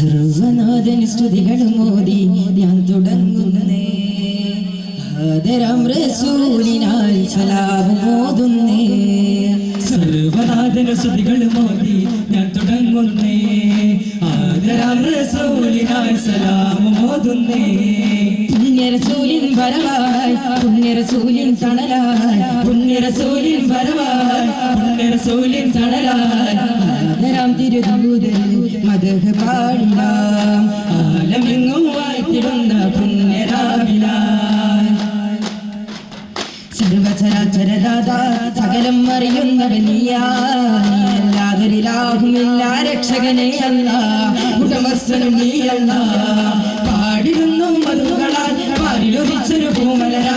സർവനാഥൻ സ്തുതികളും മോദി. ഞാൻ തുടങ്ങുന്നേ. ആദരം സലാം സർവനാഥന സ്തുതികൾ മോദി. ഞാൻ തുടങ്ങുന്നേ. ആദരം റസൂലിനായി സലാം മോതുന്നേ പുണ്യരസൂലിൻ വരവായി. പുണ്യരസൂലിൻ തണലായി. പുണ്യരസൂലിൻ വരവായി. പുണ്യരസൂലിൻ തണലായി. ആദരം തിരുദൂതൻ മധുഹ പാടിടാം ആലമെങ്ങും വായിത്തിടുന്ന പുണ്യരാവിലായി സർവചരാചരദാത സകലം അറിയുന്നവൻ നീയാ നീയല്ലാതൊരിലാകുമില്ല രക്ഷകനെ അല്ല. ഉടമസ്ഥനും നീയല്ല പാടിടുന്നു മധുകളാൽ പാടിലൊരിച്ചൊരു പൂമലരായി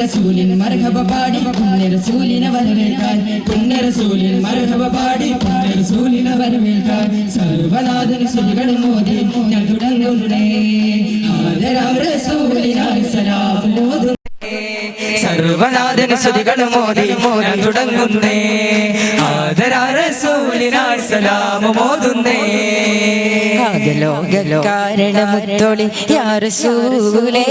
പുണ്യരസൂലിൻ മർഹബ പാടി പുണ്യരസൂലിനെ വരവേൽക്കാൻ പുണ്യരസൂലിൻ മർഹബ പാടി പുണ്യരസൂലിനെ വരവേൽക്കാൻ സർവനാഥൻ സ്തുതികൾ മോദി ഞാൻ തുടങ്ങുന്നേ. ആദരാം റസൂലിനാൽ സർവനാഥന സ്തുതികൾ മോദി മോദി തുടങ്ങുന്നേ. ആദരാ റസൂലിനായി സലാം മോതുന്നേ കാരണമുത്തോളി യാറസൂലേ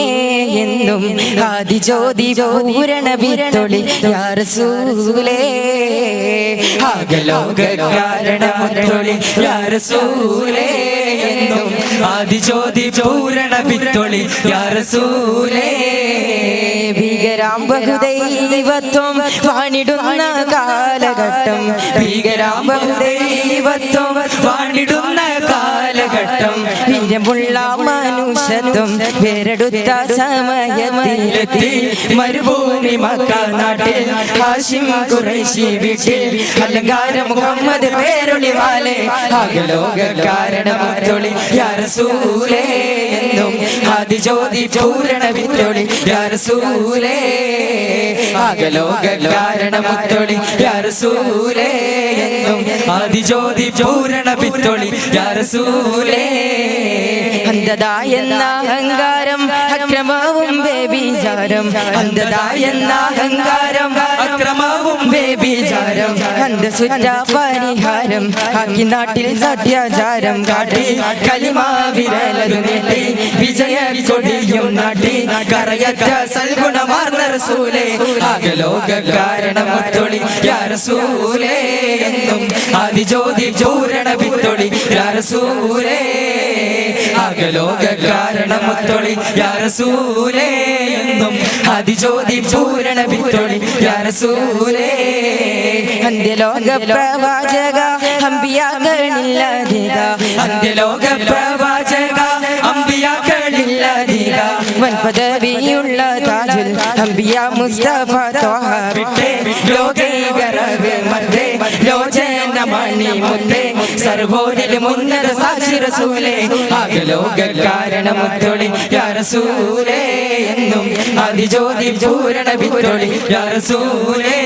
എന്നും ആദിജ്യോതി പൂരണ വിത്തൊളി യാറസൂലേ ലോക കാരണമുത്തൊളി യാരസൂലേ എന്നും ആദിജ്യോതി പൂരണ പിത്തൊളി യാരസൂലേ. ഭീകരാം ബഹുദൈവത്വം വാണിടുന്ന കാലഘട്ടം. ഭീകരാം ബഹുദൈവത്വം വാണിടുന്ന കാലഘട്ടം. വീരമുള്ള മനുഷ്യത്വം വേരെടുത്ത എത്തി മരുഭൂമി മക്ക നാട്ടിൽ ഹാഷിം കുറേശി വീട്ടിൽ അലങ്കാര മുഹമ്മദ് പേരൊളി വാലേ തൊളി യാർ യാരസൂലേ എന്നും ആദിജ്യോതി പൂരണ വിത്തൊളി യാരസൂലേ ആകലോക കാരണമുത്തൊളി യാരസൂലേ എന്നും ആദിജ്യോതി പൂരണ വിത്തൊളി യാരസൂലേ. അന്ധതായെന്ന അഹങ്കാരം അക്രമവും വേബിചാരം അന്ധതായെന്ന അഹങ്കാരം അക്രമവും വേബിചാരം അന്ധസുറ്റ പരിഹാരം. ആക്കി നാട്ടിൽ സത്യാചാരം. കാട്ടി കലിമാ നീട്ടി. വിജയ കൊടിയും നാട്ടി. കറയറ്റ സൽഗുണമാർന്ന റസൂലേ. ആകലോക കാരണം തൊളി യാരസൂലേ എന്നും. ആദിജ്യോതി ചൂരണ പിത്തൊളി യാ ആകലോക കാരണമൊത്തൊളി യാ റസൂലേ എന്നും ആദിജ്യോതി പൂരണ വിത്തൊളി യാരസൂലേ. അന്ത്യലോക പ്രവാചക അമ്പിയാക്കളില്ലാതിക അന്ത്യലോക പ്രവാചക അമ്പിയാക്കളില്ലാതിക. വൻപദവിയുള്ള താജുൽ അമ്പിയ മുസ്തഫ ത്വഹ സർവോരിൽ മുന്നത സാക്ഷി റസൂലേ ആകലോക കാരണമുത്തൊളി യാ റസൂലേ എന്നും ആദിജ്യോതി പൂരണ വിത്തൊളി യാ റസൂലേ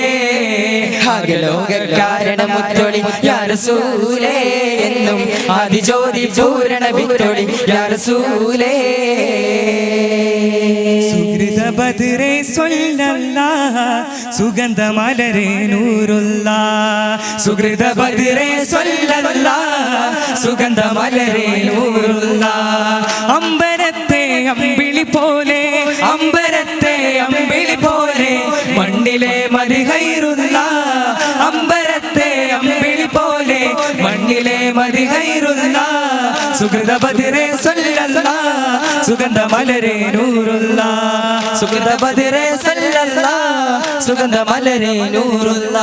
ആകലോക എന്നും ആദിജ്യോതി പൂരണ വിത്തൊളി യാ റസൂലേ സുഹൃത ബദ്രേ സ്വല്ലല്ല സുഗന്ധമലരേ നൂറുള്ള സുഹൃത ബദിരേ സ്വല്ലല്ല സുഗന്ധ മലരേ നൂറുള്ള അമ്പരത്തെ അമ്പിളി പോലെ അമ്പരത്തെ അമ്പിളി പോലെ മണ്ണിലെ മതിഹൈറുള്ള അമ്പരത്തെ അമ്പിളി പോലെ മണ്ണിലെ മതിഹൈറുള്ള സുഹൃത ബദിരേ സ്വല്ലല്ല സുഗന്ധ മലരേ നൂറുള്ള സുഗന്ധ ബദിരേ സല്ലല്ലാ സുഗന്ധ മലരേ നൂറുള്ള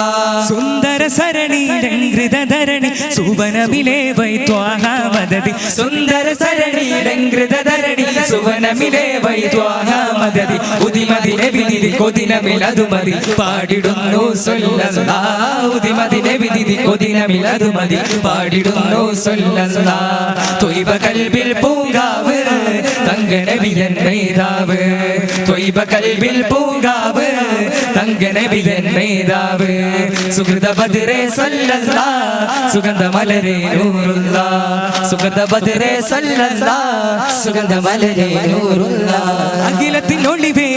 സുന്ദര സരണി രംഗൃതധരണി സുവനമിലേ വൈത്വാഹാമദതി സുന്ദര സരണി രംഗൃതധരണി സുവനമിലേ വൈത്വാഹാമദതി ഉദിമതിനെ വിധി കൊതിനമിലതുമതി പാടിടുന്നു സൊല്ലല്ലാ ഉദിമതിനെ വിധി കൊതിനമിലതുമതി പാടിടുന്നു സൊല്ലല്ലാ തൊയ്ബ കൽബിൽ പൂങ്കാവ് തങ്കനബിയൻ മേധാവ്. തൊയ്ബ കൽബിൽ പൂങ്കാവ് തങ്കനബിയൻ മേധാവ്. സുഹൃത ബദിരേ സല്ലല്ലാ സുഗന്ധ മലരേ സുഗന്ധ ബദിരേ സല്ലല്ലാ സുഗന്ധ മലരേ നൂറുള്ള അഖിലത്തിനൊളിവേ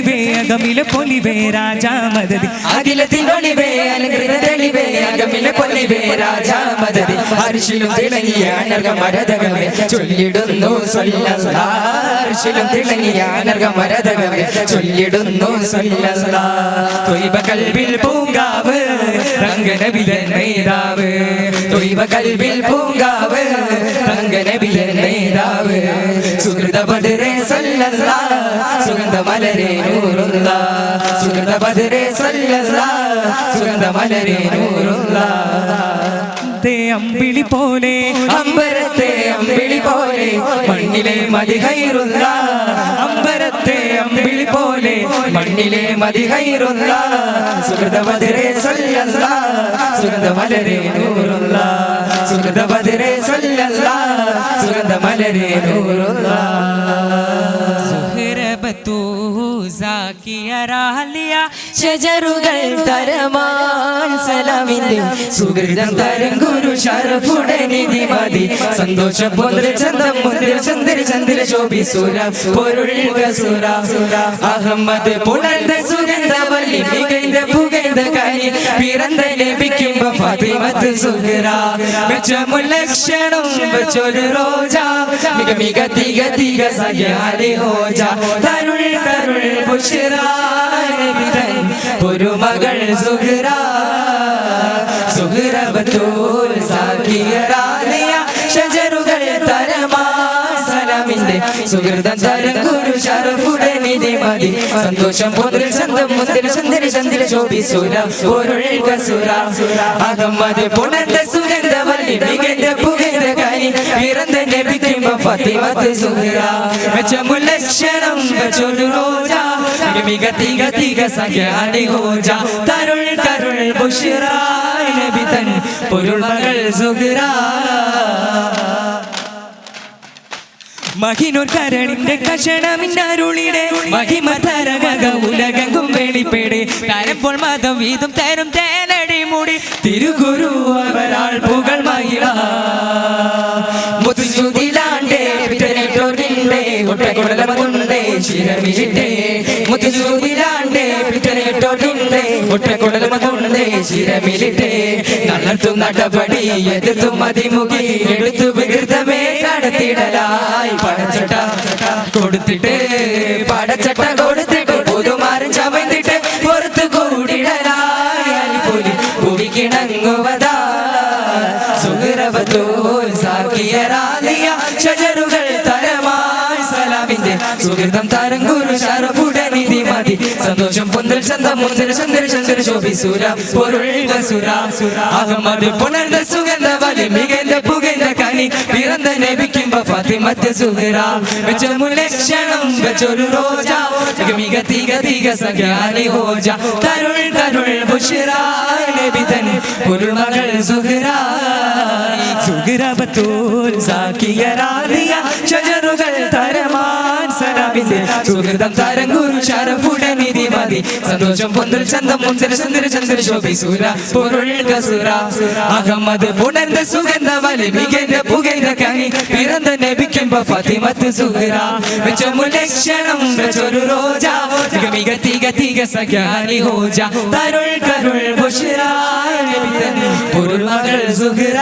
തെളിവേ അകമില പൊലിവേ രാജാ മദതി. അഖിലത്തിനൊളിവേ അലങ്കൃത തെളിവേ അകമിലെ പൊലിവേ രാജാ മദതി. അർഷിലും തിളങ്ങിയ അനർഗമരതകമേ ചൊല്ലിടുന്നു ഹർഷിലും തിളങ്ങിയ അനർഗമരതകമേ ചൊല്ലിടുന്നു തൊയ്ബ കൽബിൽ പൂങ്കാവ് രംഗനബിയൻ നേതാവ് തൊയ്ബ കൽവിൽ പൂങ്കാവ് രംഗനബിയൻ നേതാവ് സുഹൃതപതിരെ സല്ലല്ലാ സുഗന്ധ മലരെ നൂറുള്ള. സുഗന്ധ ബദരെ സല്ലല്ലാ സുഗന്ധ മലരെ നൂറുള്ള അമ്പിളി പോലെ അമ്പരത്തെ അമ്പിളി പോലെ മണ്ണിലെ മതി ഹൈറുള്ള അമ്പരത്തെ അമ്പിളി പോലെ മണ്ണിലെ മതി ഹൈറുള്ള സല്ലല്ല സുഗതമലരെ നൂറുള്ള. സുഗന്ധ സല്ലല്ല സുഗതമലരെ നൂറുള്ള. ൂസാക്കിയറാലിയ ഷജറുകൾ തരമാൻ സലാമിന്റെ സുഹൃതം തരം ഗുരു ഷറഫുടനിധി മതി. സന്തോഷ പൊന്തിര ചന്തം മുന്തിര ചന്ദ്ര ചന്ദ്ര ശോഭി സുര പൊരുൾ സുര അഹമ്മദ് പുണർന്ന സുര. പിറந்த ലഭിക്കുമ്പോ ഫാത്തിമത്ത് സുഹറ. മെച്ചമുല്ലക്ഷണം വെച്ചൊരു റോജ. മിക മിക തിക തിക സഖ്യാലി ഹോജ. തരുൾ തരുൾ ബുഷിറ ഒരു മകൾ സുഹറ. ഷജറുകൾ തരമാ സലാമിന്റെ സുഹൃതം തരം ഗുരു ഷറഫുടെ ഇതേ മതി. സന്തോഷം മുതൽ സ്വന്തം മുതൽ സുന്ദര ചന്ദ്ര ശോഭി സുര പൊരുൾ സുര. അതം അത് പുണർന്ന സുഗന്ധ വലി മികന്റെ പുകഴ്ന്ന കനി പിറന്ന നബിക്കുമ്പ ഫത്തിമത്ത് സുഹറ. മെച്ചമുലക്ഷണം ചൊരു റോജ മിക തിക തിക സഖ്യാനി ഹോജ. തരുൾ തരുൾ ബുഷിറ നബി തൻ പൊരുൾ മകൾ സുഹറ. മഹിനൂർ കരണിന്റെ കഷണമിന്നരുളിടെ മഹിമ തരകക ഉലകങ്കും വെളിപ്പെടെ. തരപ്പോൾ മതം വീതും തരും തേനടി മുടി. തിരുഗുരു അവരാൾ പുകൾ മഹിള. മുത്തുചൂതിലാണ്ടേ പിറ്റനേറ്റോരിണ്ടേ ഒട്ടക്കുടലമുണ്ടേ ശിരമിഴിട്ടേ മുത്തുചൂതിലാണ്ടേ പിറ്റനേറ്റോരിണ്ടേ ഒട്ടക്കുടലമുണ്ടേ ശിരമിഴിട്ടേ നടത്തും നടപടി എതിർത്തും മതിമുഖി എടുത്തു വികൃതമേ കടത്തിടലായി പടച്ചട്ട കൊടുത്തിട്ട് പടച്ചട്ട കൊടുത്തിട്ട് പുതുമാരൻ ചമന്നിട്ട് പുറത്തു കൂടിടലായി. അലിപൊലി കുവിക്കിണങ്ങുവതാ സുഹൃവത്തോൽ സാക്കിയറാലിയ ഷജറുകൾ തരമായി. സലാമിന്റെ സുഹൃതം തരം ഗുരു ഷറഫുടെ മതി സന്തോഷം പൊന്തൽ ചന്ത മുന്തൽ ചന്ദ്ര ചന്ദ്ര ശോഭിസുര പൊരുൾ സുര അഹമ്മദ് പുണർന്ന സുഗന്ധ വലി മികേന്ദ്ര പുകേന്ദ്ര കനി. പിറന്ന ലഭിക്കുമ്പോ ഫാത്തിമത്ത് സുഹറ. വെച്ചൊരു ലക്ഷണം വെച്ചൊരു റോജ. മിക തിക തിക സഖ്യാനി ഹോജ. തരുൾ തരുൾ ബുഷിറ നബിതൻ പൊരുമകൾ സുഹറ. സുഹറ ബത്തൂൽ സാക്കിയ ഷജറുകൾ രാവിലെ സുഹൃതം താരം ഗുരു ശരഫുടെ നിധി മതി. സന്തോഷം പൊന്തൽ ചന്തം മുന്തര ചന്ദ്ര ചന്ദ്ര ശോഭി അഹമ്മദ് പുണർന്ന സുഗന്ധ വലി മികന്റെ പുകൈത കണി പിറന്ന നബിക്കുമ്പ ഫതിമത്ത് സുഹറ. വെച്ചൊരു ലക്ഷണം വെച്ചൊരു രോജ മിക തിക തിക സഖ്യാനി ഹോജ. തരുൾ കരുൾ ബുഷരാ പൊരുൾ മകൾ സുഹറ.